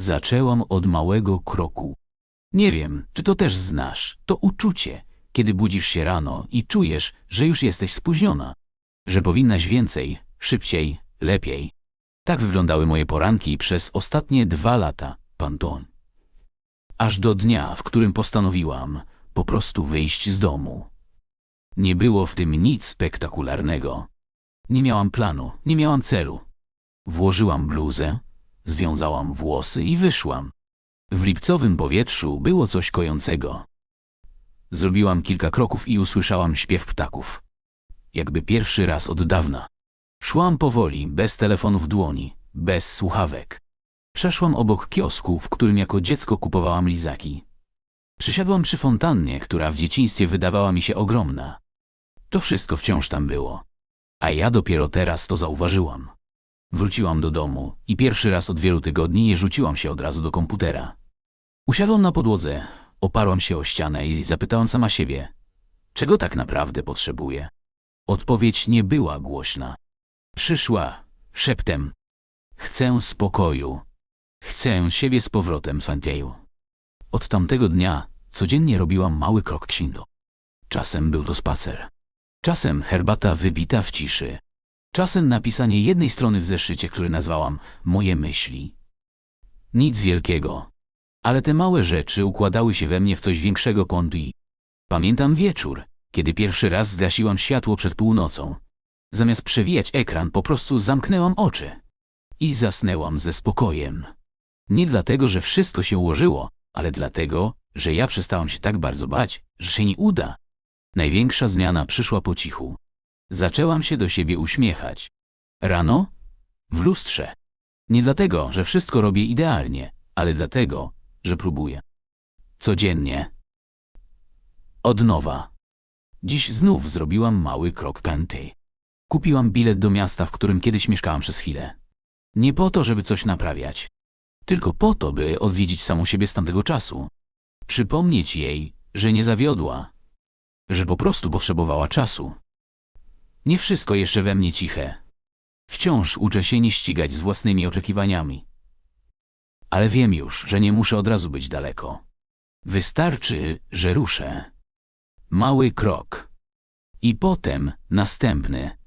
Zaczęłam od małego kroku. Nie wiem, czy to też znasz. To uczucie, kiedy budzisz się rano i czujesz, że już jesteś spóźniona. Że powinnaś więcej, szybciej, lepiej. Tak wyglądały moje poranki przez ostatnie dwa lata, Panton. Aż do dnia, w którym postanowiłam po prostu wyjść z domu. Nie było w tym nic spektakularnego. Nie miałam planu, nie miałam celu. Włożyłam bluzę, związałam włosy i wyszłam. W lipcowym powietrzu było coś kojącego. Zrobiłam kilka kroków i usłyszałam śpiew ptaków. Jakby pierwszy raz od dawna. Szłam powoli, bez telefonu w dłoni, bez słuchawek. Przeszłam obok kiosku, w którym jako dziecko kupowałam lizaki. Przysiadłam przy fontannie, która w dzieciństwie wydawała mi się ogromna. To wszystko wciąż tam było. A ja dopiero teraz to zauważyłam. Wróciłam do domu i pierwszy raz od wielu tygodni nie rzuciłam się od razu do komputera. Usiadłam na podłodze, oparłam się o ścianę i zapytałam sama siebie, czego tak naprawdę potrzebuję. Odpowiedź nie była głośna. Przyszła szeptem. Chcę spokoju. Chcę siebie z powrotem, Santieju. Od tamtego dnia codziennie robiłam mały krok księdo. Czasem był to spacer. Czasem herbata wybita w ciszy. Czasem napisanie jednej strony w zeszycie, który nazwałam Moje myśli. Nic wielkiego. Ale te małe rzeczy układały się we mnie w coś większego konti. Pamiętam wieczór, kiedy pierwszy raz zgasiłam światło przed północą. Zamiast przewijać ekran, po prostu zamknęłam oczy. I zasnęłam ze spokojem. Nie dlatego, że wszystko się ułożyło, ale dlatego, że ja przestałam się tak bardzo bać, że się nie uda. Największa zmiana przyszła po cichu. Zaczęłam się do siebie uśmiechać. Rano? W lustrze. Nie dlatego, że wszystko robię idealnie, ale dlatego, że próbuję. Codziennie. Od nowa. Dziś znów zrobiłam mały krok pęty. Kupiłam bilet do miasta, w którym kiedyś mieszkałam przez chwilę. Nie po to, żeby coś naprawiać. Tylko po to, by odwiedzić samą siebie z tamtego czasu. Przypomnieć jej, że nie zawiodła. Że po prostu potrzebowała czasu. Nie wszystko jeszcze we mnie ciche. Wciąż uczę się nie ścigać z własnymi oczekiwaniami. Ale wiem już, że nie muszę od razu być daleko. Wystarczy, że ruszę. Mały krok. I potem następny.